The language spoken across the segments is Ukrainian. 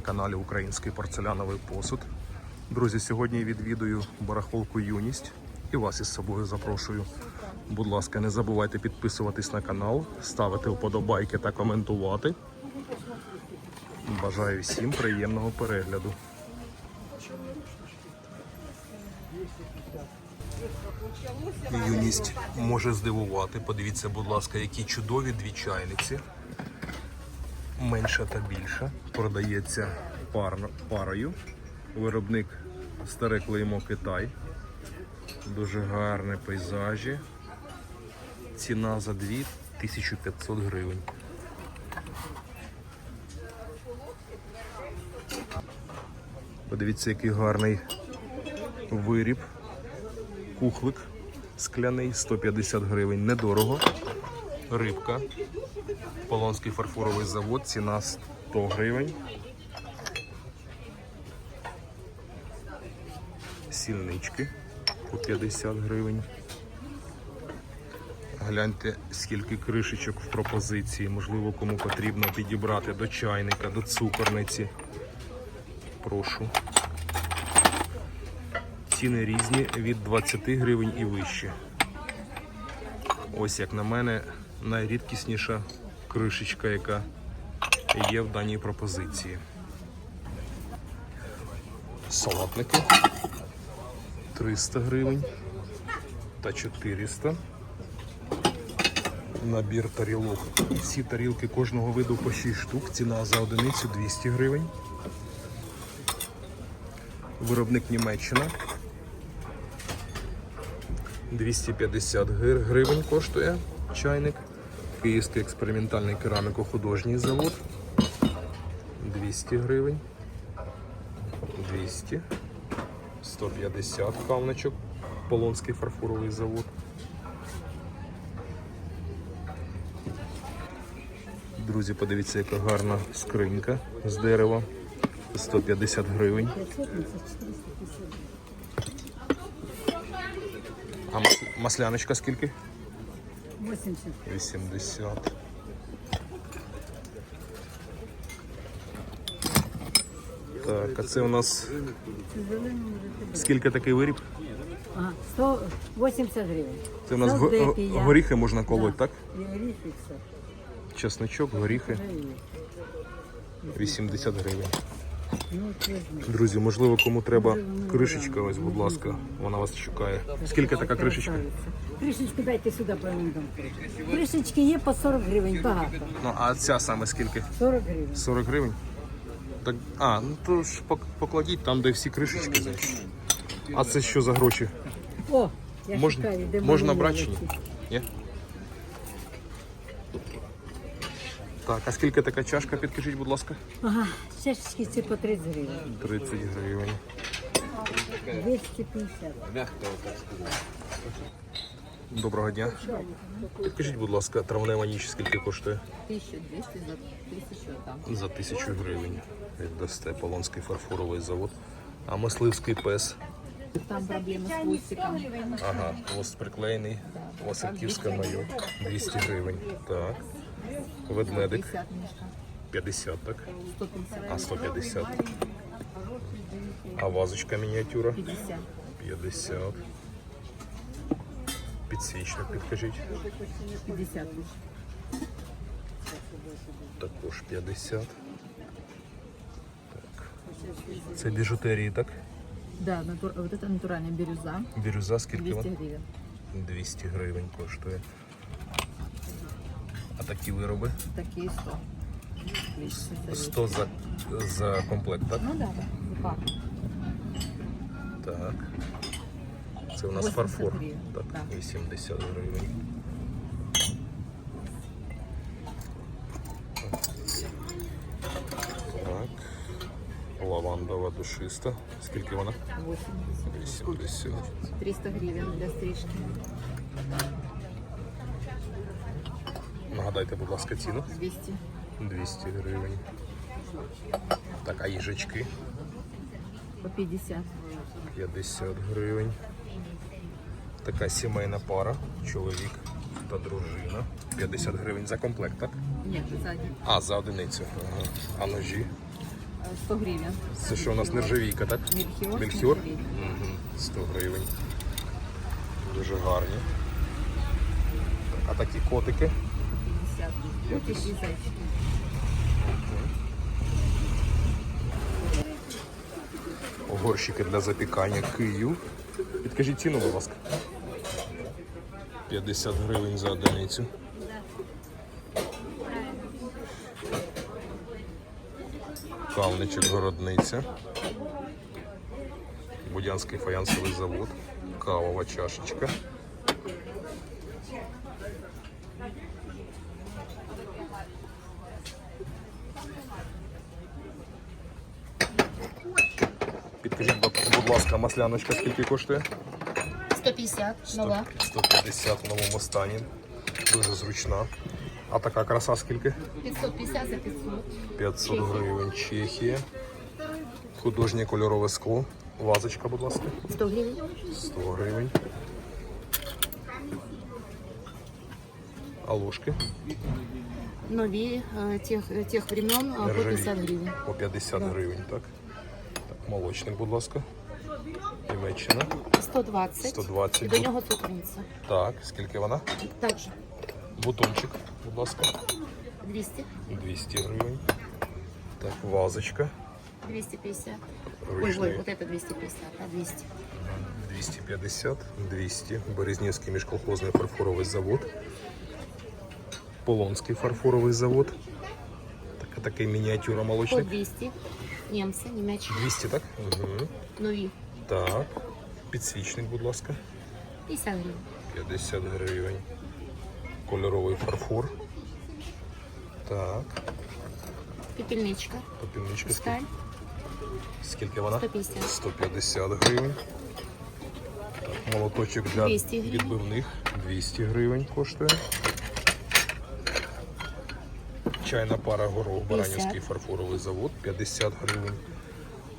на каналі Український порцеляновий посуд. Друзі, сьогодні відвідую барахолку Юність і вас із собою запрошую. Будь ласка, не забувайте підписуватись на канал, ставити вподобайки та коментувати. Бажаю всім приємного перегляду. Юність може здивувати. Подивіться, будь ласка, які чудові дві чайниці. Менша та більша. Продається парно- парою. Виробник старе клеймо Китай. Дуже гарні пейзажі. Ціна за дві 1500 гривень. Подивіться, який гарний виріб. Кухлик скляний 150 гривень. Недорого. Рибка. Полонський фарфоровий завод. Ціна 100 гривень. Сільнички по 50 гривень. Гляньте, скільки кришечок в пропозиції. Можливо, кому потрібно підібрати до чайника, до цукорниці. Прошу. Ціни різні від 20 гривень і вище. Ось як на мене, найрідкісніша кришечка, яка є в даній пропозиції. Салатники 300 гривень та 400. Набір тарілок. Всі тарілки кожного виду по 6 штук. Ціна за одиницю 200 гривень. Виробник Німеччина. 250 гривень коштує чайник. Київський експериментальний кераміко-художній завод. 200 гривень. 200. 150 кавничок. Полонський фарфоровий завод. Друзі, подивіться, яка гарна скринька з дерева. 150 гривень. А масляночка скільки? 80. 80. Так, а це у нас скільки такий виріб? Ага, 180 гривень. Це у нас го- Савдепія. горіхи можна колоть, так? І горіхи все. Чесночок, горіхи Гривень. 80 гривень. Друзі, можливо, кому треба кришечка, ось, будь ласка, вона вас чекає. Скільки така кришечка? Кришечку дайте сюди помідом. Кришечки є по 40 гривень, багато. Ну, а ця саме скільки? 40 гривень. 40 гривень? Так, а, ну то ж покладіть там, де всі кришечки. А це що за гроші? О, я Можна, шукаю, де можна брати чи ні? Ні? Так, а скільки така чашка, підкажіть, будь ласка? Ага, чашечки ці по 30 гривень. 30 гривень. 250. Доброго дня. Підкажіть, будь ласка, травнева ніч скільки коштує? 1200 за 1000 там. За тисячу гривень. Віддасте Полонський фарфоровий завод. А мисливський пес. Там проблемы с хвостиком. Ага, хвост приклеєний. Васильківська майор. 200 гривень. Так. Ведмедик 50 мешка. 50, так? 150. А 150. А вазочка мініатюра 50. 50. Підсвічник підкажіть. 50 лишь. Також 50. Так. Це біжутерії, так? Да, натур... вот это натуральная бирюза. Бірюза скільки 200 вона? гривен. 200 гривень коштує. А такі вироби? Такие 100. Вещи 100 за, за комплект, так? Ну да, да. Так. Це у нас 80 фарфор. Так, так. 80 гривень. Так. Лавандова душиста. Скільки вона? 80. 80. 300 гривен для стрижки. Нагадайте, будь ласка, ціну. 200. 200 гривень. Так, а їжачки? По 50. 50 гривень. Така сімейна пара, чоловік та дружина. 50 гривень за комплект, так? Нет, сзади. А, за одиницю. Ага. А ножі? 100 гривен. Це що у нас нержавійка, так? Мельхиор. Мельхіор? Угу. 100 гривень. Дуже гарні. А такі котики? 50. Вот зайчики. Горщики для запікання Київ. Підкажіть ціну, будь ласка. 50 гривень за одиницю. Кавничок городниця. Будянський фаянсовий завод. Кавова чашечка. Підкажіть, будь- будь масляночка скільки коштує? 150. Нова. 150 в новому стані. Дуже зручна. А така краса скільки? 550 за 500. 500 гривень Чехія. Художнє кольорове скло. Вазочка, будь ласка. 100 гривен. 100 гривень. А ложки? Нові е, тих, тих времен е, по 50 гривен. По 50 гривень, так? Так, молочник, будь ласка. Німеччина. 120. 120. І до нього цукринця. Так, скільки вона? Також Бутончик, будь ласка. 200. 200 гривень. Так, вазочка. 250. Ой, ой, вот это 250, а 200. 250, 200. Березнівський міжколхозний фарфоровий завод. Полонський фарфоровий завод. Така, такий мініатюра По молочник. 200. Німці, німеччина. 200, так? Угу. Нові. Так. Підсвічник, будь ласка. 50 гривень. 50 гривень. Кольоровий фарфор. Так. Пепельничка. Попільничка. Сталь. Скільки вона? 150. 150 гривень. Так, молоточок для 200 гривень. відбивних 200 гривень коштує. Чайна пара горох, Баранівський фарфоровий завод 50 гривень.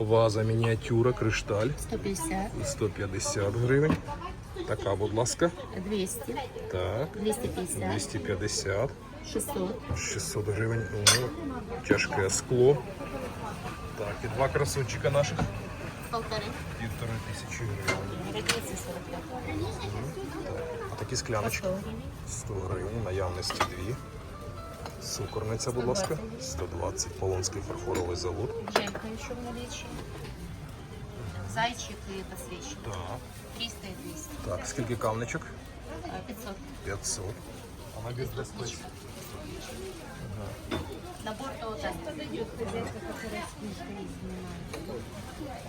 Ваза мініатюра, кришталь 150. 150 гривень. Така, будь ласка. 200. Так, 250. 250, 600. 600 гривень. О, тяжке скло. Так, і два красунчика наших. Полторы. Півтори тисячі гривень. Родницы 45. А такі скляночки 100 гривень, наявності дві. Цукорниця, будь ласка, 120. Полонський фарфоровий завод. Жемка еще в наличии. Зайчик и подсвечник. Так. 300 и 200. Так, скільки кавничок? А, 500. 500. А набір для сплеч? Набор то так.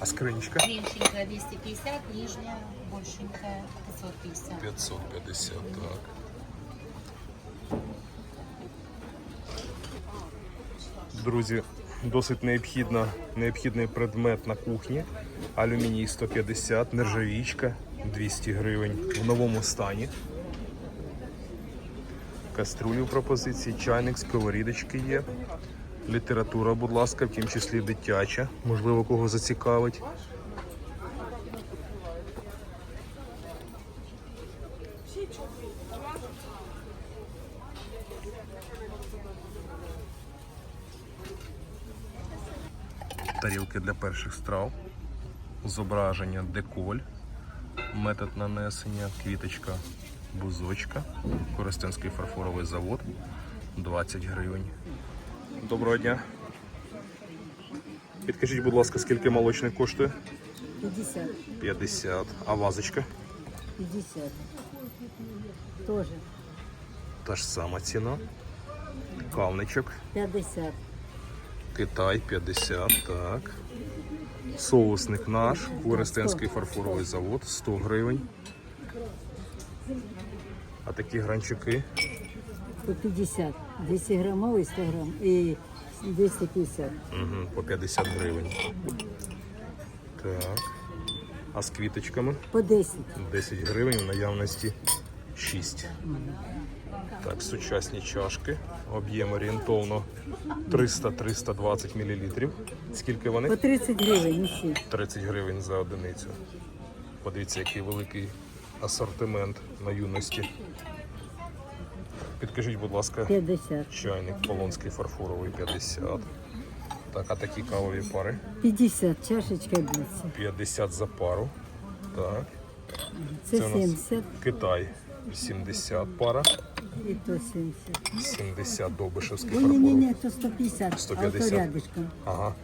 А скринічка? Меньшенькая 250, нижняя, большенькая 550. 550, так. Друзі, досить необхідна, необхідний предмет на кухні. Алюміній 150, нержавічка 200 гривень в новому стані. Каструлі в пропозиції, чайник, сковорідочки є. Література, будь ласка, в тім числі дитяча, можливо, кого зацікавить. Тарілки для перших страв, зображення деколь, метод нанесення, квіточка, бузочка, Коростенський фарфоровий завод 20 гривень. Доброго дня. Підкажіть, будь ласка, скільки молочник коштує? 50. 50. А вазочка? 50. Тоже Та ж сама ціна. Кавничок. 50. Китай 50, так. Соусник наш, Коростенський фарфоровий завод 100 гривень. А такі гранчики По 50. 200 грамовий 100 грам і 250. угу, по 50 гривень. Так. А з квіточками По 10. 10 гривень в наявності 6. Так, сучасні чашки. Об'єм орієнтовно 300-320 мл. Скільки вони? По 30 гривень 30 гривень за одиницю. Подивіться, який великий асортимент на юності. Підкажіть, будь ласка, 50. чайник полонський фарфоровий 50. Так, а такі кавові пари? 50 чашечка б'ється. 50 за пару. Так. Це, Це у нас 70 Китай 70 пара, і то 70. 70 довбишевський Ой, ні, ні, фарфоровий. ні, то 150, 150. а то. Ага.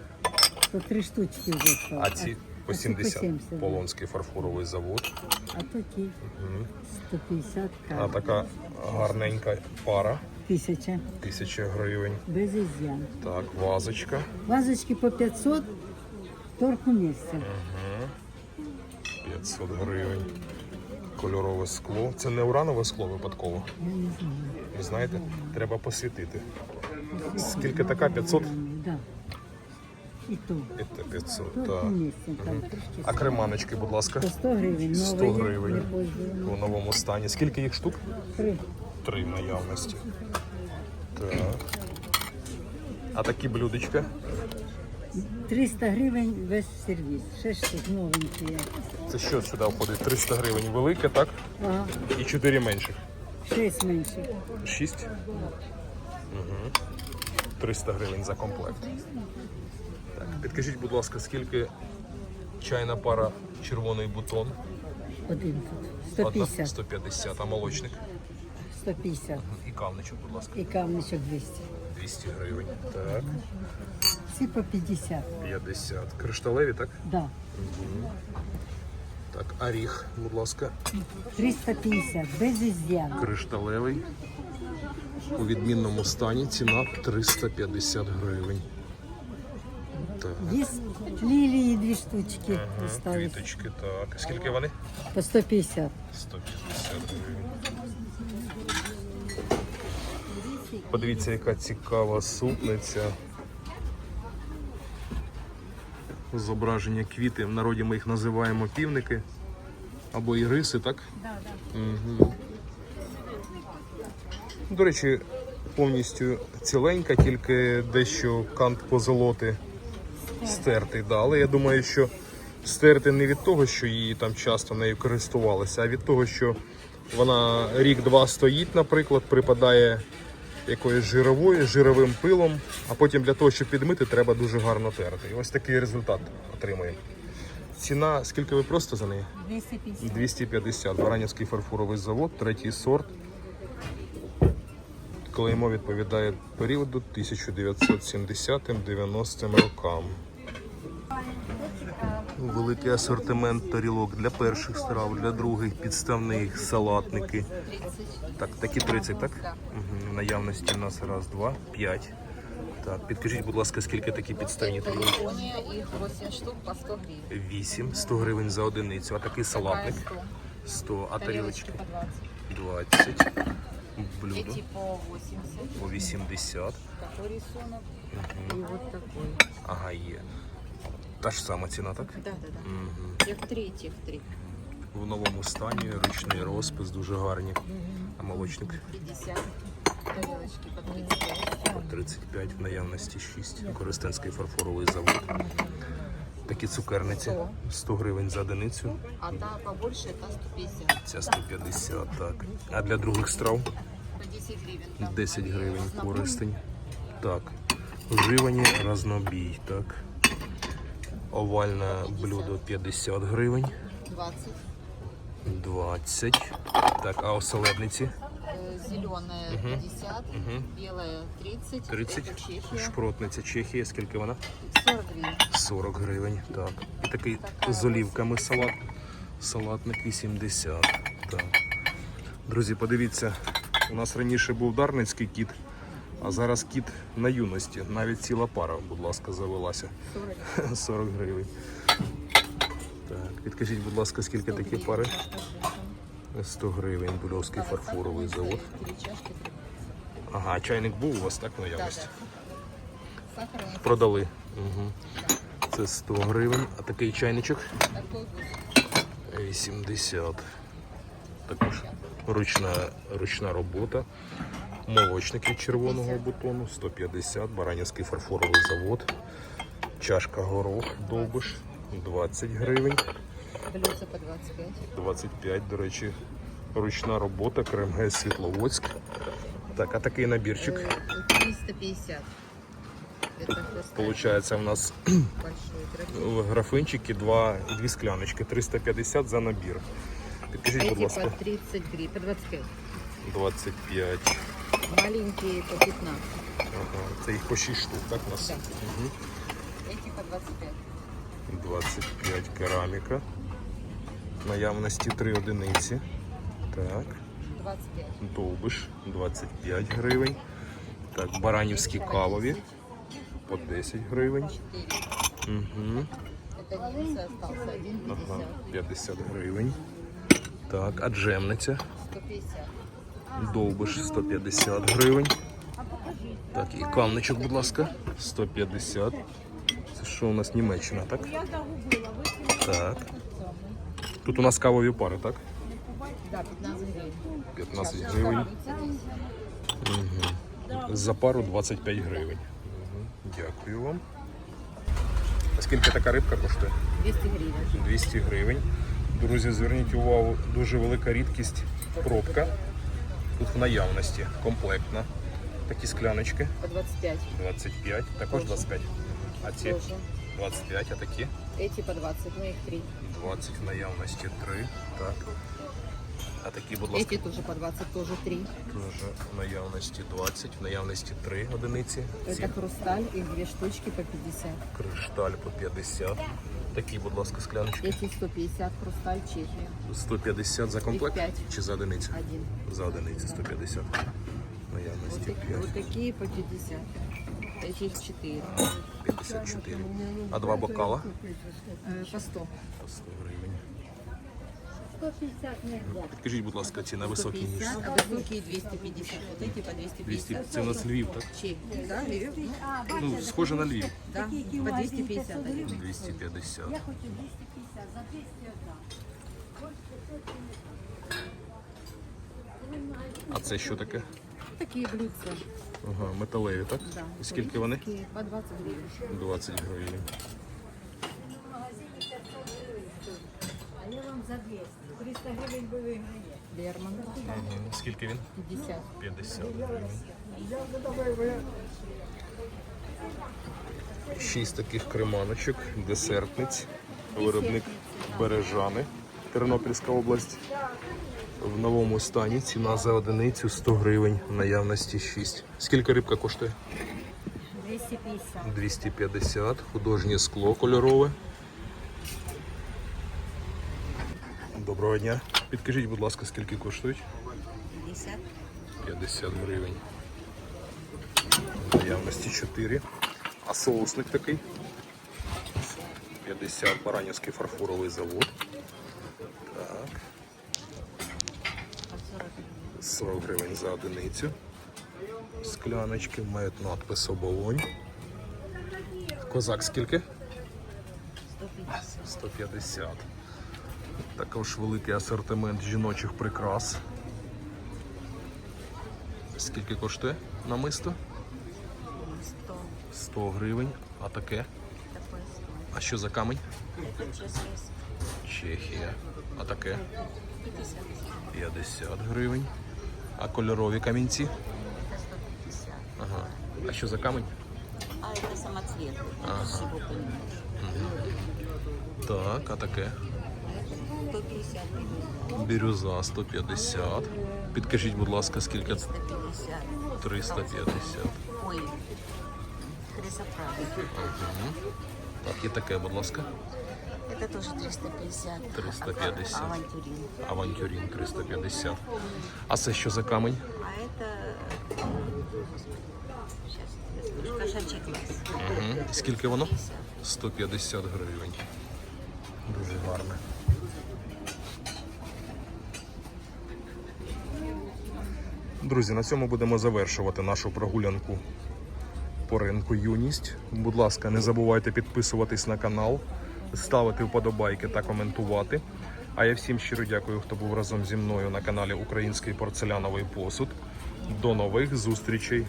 То три штучки вже стало. А ці по а ці 70. да. Полонський фарфоровий завод. А то ті 150 А така гарненька пара. Тисяча. 1000 гривень. Без ізян. Так, вазочка. Вазочки по 500, торку місця. 500 гривень. Кольорове скло. Це не уранове скло випадково. Я не знаю. Ви знаєте, треба посвітити. Скільки така? 500? Да. І то. Це 500, так. місця. А креманочки, будь ласка, По 100 гривень. 100 гривень. у новому стані. Скільки їх штук? Три. Три в наявності. Так. А такі блюдечка? 300 гривень весь сервіс. Ще штук новенькі. Це що сюди входить? 300 гривень велике, так? Ага. І 4 менших. Шесть менших. 6? Угу. 300 гривень за комплект. Так, підкажіть, будь ласка, скільки чайна пара червоний бутон? Один тут. Одна 150. 150, а молочник 150. і кавничок, будь ласка, І камничок 200. 200 гривень. Так, Всі по 50. 50. Кришталеві, так? Да. Так, оріх, будь ласка, 350. Без ізян. кришталевий. У відмінному стані ціна 350 гривень. Так, Є лілії дві штучки. Остались. квіточки, так. Скільки вони? По 150. 150 гривень. Подивіться, яка цікава супниця. Зображення квіти. В народі ми їх називаємо півники або іриси, так? Так. До речі, повністю ціленька, тільки дещо кант позолоти стертий. Да. Але я думаю, що стерти не від того, що її там часто нею користувалися, а від того, що вона рік-два стоїть, наприклад, припадає якоюсь жировою, жировим пилом, а потім для того, щоб підмити, треба дуже гарно терти. І ось такий результат отримуємо. Ціна, скільки ви просто за неї? 250. 250. Баранівський фарфоровий завод, третій сорт. Клеймо відповідає періоду 1970-90 рокам. Великий асортимент тарілок для перших страв, для других підставних, салатники. Так, такі 30, так? Угу. Наявності у нас раз, два, п'ять. Так, підкажіть, будь ласка, скільки такі підставні тарілки? Их 8 штук по 100 гривен. 8, 100 гривень за одиницю. А такий салатник? 100. 100, а тарілочки? 20. 20. Блюдо Эти по 80. по 80. Такой рисунок. И вот такой. Ага, є. Та ж сама ціна, так? Да, да. Угу. Тех три, тех три. В новому стані ручний розпис, дуже гарні. А молочник 50. Тарелочки по 35. по 35 в наявності 6. Коростенський фарфоровий завод. Такі цукерниці 100 гривень за одиницю. А та побольше, та 150. Ця 150, так. А для других страв По 10 гривен. там. 10 гривень користень. Так. Вживані разнобій, так. Овальне блюдо 50 гривень. 20. 20. Так, а оселедниці Зеленая 50. Белая 30. 30. Это Чехия. Шпротниця Чехія, скільки вона? 40 гривен. 40 гривень. Так. І такий з олівками салат. Салатник 80. Так. Друзі, подивіться, у нас раніше був дарницький кіт, а зараз кіт на юності. Навіть ціла пара, будь ласка, завелася. 40 гривень. Так, підкажіть, будь ласка, скільки такі пари? 100 гривень, Бульовський фарфоровий завод. Ага, чайник був у вас так них Продали. Угу. Це 100 гривень. А такий чайничок 80. Також ручна, ручна робота Молочник від червоного бутону 150. Баранівський фарфоровий завод. Чашка горох довбиш 20 гривень. Блюдце по 25. 25, до речі, ручна робота, КРМГ Світловодськ. Так, а такий набірчик Э, 350. Это хрусталь Получається, у нас большой, дорогой. в графинчики два, дві скляночки, 350 за набір. Підкажіть, будь Эти ласка, по 30 гривен, по 25. 25. Маленькие по 15. Ага. Це їх по 6 штук, так у нас? Да. Угу. Эти по 25. 25 кераміка. В Наявності 3 одиниці. Так. 25. Довбиш 25 гривень. Так, баранівські кавові по 10 гривень. 4. Угу. Это немцы остался. 1,50. Ага, 50 гривень. Так, а джемниця 150. довбиш 150 гривень. Так, і кавничок, будь ласка, 150. Це що у нас Німеччина, так? Так. Тут у нас кавові пари, так? Да, 15 гривен. 15 гривень. Угу. За пару 25 гривень. Угу. Дякую вам. А скільки така рибка коштує? 200 гривен. 200 гривень. Друзі, зверніть увагу, дуже велика рідкість пробка. Тут в наявності комплектна. Такі скляночки По 25. 25, також 25. А ці Тоже. 25, а такі Эти по 20, ну их 3. 20 в наявності 3. Так. А такі, будь ласка, Эти тоже по 20, тоже 3. теж в наявності 20, в наявності 3 одиниці. Ці Это хрусталь, их две штучки по 50. кришталь по 50. Такі, будь ласка, скляночки. Эти 150, хрусталь, Чехия. 150 за комплект п'ять. чи за одиницю? Один. За одиницю 150. Вот, Наявності такие, 5. вот такие по 50. Этих 4. 54. А два бокала? Э, по 100. По 100 гривень. Підкажіть, будь ласка, ці на високий ніж. 150, а высокие 250. Вот эти по 250. 200. Це у нас Львів, так? Чехия. Да, Львив? Ну, схоже на Львів. Да, по 250 один. 250. А це що таке? Такие блюдца. Ага, металеві, так? Да. І скільки вони? По 20 гривен. 20 гривень. А я вам за 200. 300 гривень ви виграєте. Берман. Ага. Скільки він? 50. 50 гривень. Шість таких креманочок, десертниць, виробник Бережани, Тернопільська область. В новому стані ціна за одиницю 100 гривень, в наявності 6. Скільки рибка коштує? 250. 250, художнє скло кольорове. Доброго дня. Підкажіть, будь ласка, скільки коштують? 50. 50 гривень. Наявності 4. А соусник такий? 50 Баранівський фарфоровий завод. Так. 40 гривень за одиницю. Скляночки мають надпис оболонь. Козак скільки? 150. 150. Також великий асортимент жіночих прикрас. Скільки коштує намисто? 100. 100 гривень. А таке? Такой 100. А що за камінь? Это чешская Чехія. А таке? 50. 50 гривень. А кольорові камінці? Это 150. Ага. А що за камінь? А это самоцветы. Ага. Это всего понимаешь. Так, а таке? 150 гривен. Бірюза 150. Підкажіть, будь ласка, скільки? 150. 350. Ой. Крысоправда. Так, і таке, будь ласка. Это тоже 350. 350. А- Авантюрин. Авантюрін 350. А це що за камінь? А это... Сейчас, кошачий класс. Угу. Скільки воно? 150 гривень. Дуже гарне. Друзі, на цьому будемо завершувати нашу прогулянку по ринку юність. Будь ласка, не забувайте підписуватись на канал, ставити вподобайки та коментувати. А я всім щиро дякую, хто був разом зі мною на каналі Український порцеляновий посуд. До нових зустрічей!